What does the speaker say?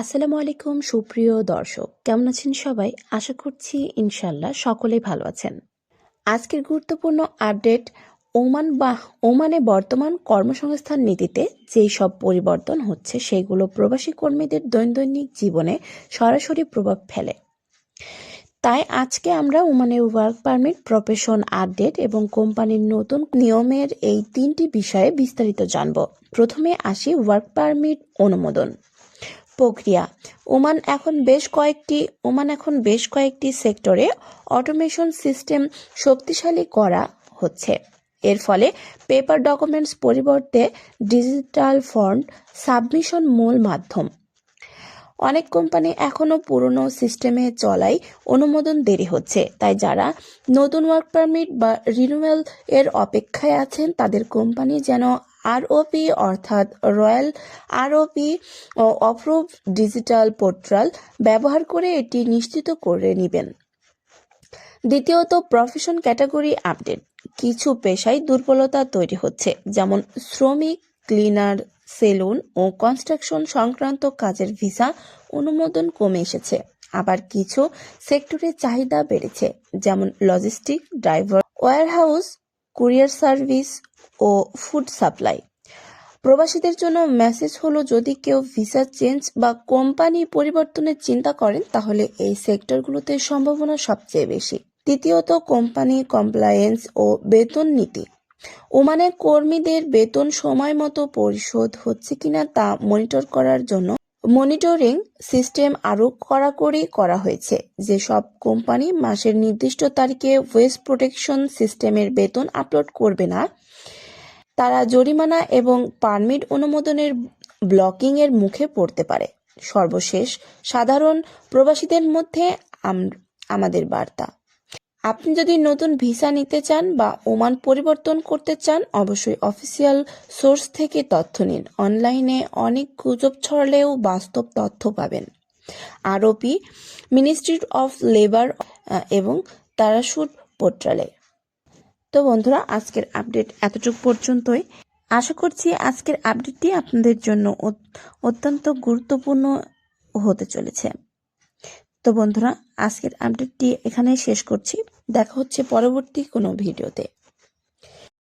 আসসালামু আলাইকুম, সুপ্রিয় দর্শক। কেমন আছেন সবাই? আশা করছি ইনশাল্লাহ সকলেই ভালো আছেন। আজকের গুরুত্বপূর্ণ আপডেট, ওমান বা ওমানে বর্তমান কর্মসংস্থান নীতিতে যেই সব পরিবর্তন হচ্ছে, সেগুলো প্রবাসী কর্মীদের দৈনন্দিন জীবনে সরাসরি প্রভাব ফেলে। তাই আজকে আমরা ওমানের ওয়ার্ক পারমিট প্রফেশন আপডেট এবং কোম্পানির নতুন নিয়মের এই তিনটি বিষয়ে বিস্তারিত জানব। প্রথমে আসি ওয়ার্ক পারমিট অনুমোদন। প্রক্রিয়া। ওমান এখন বেশ কয়েকটি, ওমান এখন বেশ কয়েকটি সেক্টরে অটোমেশন সিস্টেম শক্তিশালী করা হচ্ছে। এর ফলে পেপার ডকুমেন্টস পরিবর্তে ডিজিটাল ফন্ট, সাবমিশন মূল মাধ্যম। অনেক কোম্পানি এখনও পুরনো সিস্টেমে চলাই অনুমোদন দেরি হচ্ছে, তাই যারা নতুন ওয়ার্ক পারমিট বা রিনিউয়াল এর অপেক্ষায় আছেন, তাদের কোম্পানি যেন আরওপি অর্থাৎ royal ROP approve digital portal ব্যবহার করে এটি নিশ্চিত করে নেবেন। দ্বিতীয়ত প্রফেশন ক্যাটাগরি আপডেট কিছু পেশায় দুর্বলতা তৈরি হচ্ছে, যেমন শ্রমিক ক্লিনার সেলুন ও কনস্ট্রাকশন সংক্রান্ত কাজের ভিসা অনুমোদন কমে এসেছে। আবার কিছু সেক্টরে চাহিদা বেড়েছে, যেমন logistic driver warehouse courier service ও ফুড সাপ্লাই। প্রবাসীদের জন্য মেসেজ হলো, যদি কেউ ভিসা চেঞ্জ বা কোম্পানি পরিবর্তনের চিন্তা করেন, তাহলে এই সেক্টরগুলোতে সম্ভাবনা সবচেয়ে বেশি। তৃতীয়ত কোম্পানি কমপ্লায়েন্স ও বেতন নীতি। ওমানে কর্মীদের বেতন সময় মতো পরিশোধ হচ্ছে কিনা তা মনিটর করার জন্য মনিটরিং সিস্টেম আরও কড়াকড়ি করা হয়েছে, যেসব কোম্পানি মাসের নির্দিষ্ট তারিখে ওয়েস্ট প্রোটেকশন সিস্টেমের বেতন আপলোড করবে না, তারা জরিমানা এবং পারমিট অনুমোদনের ব্লকিং এর মুখে পড়তে পারে। সর্বশেষ, সাধারণ প্রবাসীদের মধ্যে আমাদের বার্তা। আপনি যদি নতুন ভিসা নিতে চান বা ওমান পরিবর্তন করতে চান, অবশ্যই অফিসিয়াল সোর্স থেকে তথ্য নিন। অনলাইনে অনেক গুজব ছড়ালেও বাস্তব তথ্য পাবেন। আরওপি মিনিস্ট্রি অফ লেবার এবং তারাশুট পোর্টালে তো বন্ধুরা, আজকের আপডেট এতটুকু পর্যন্তই। আশা করছি আজকের আপডেটটি আপনাদের জন্য অত্যন্ত গুরুত্বপূর্ণ হতে চলেছে। তো বন্ধুরা আজকের আপডেটটি এখানেই শেষ করছি। দেখা হচ্ছে পরবর্তী কোনো ভিডিওতে।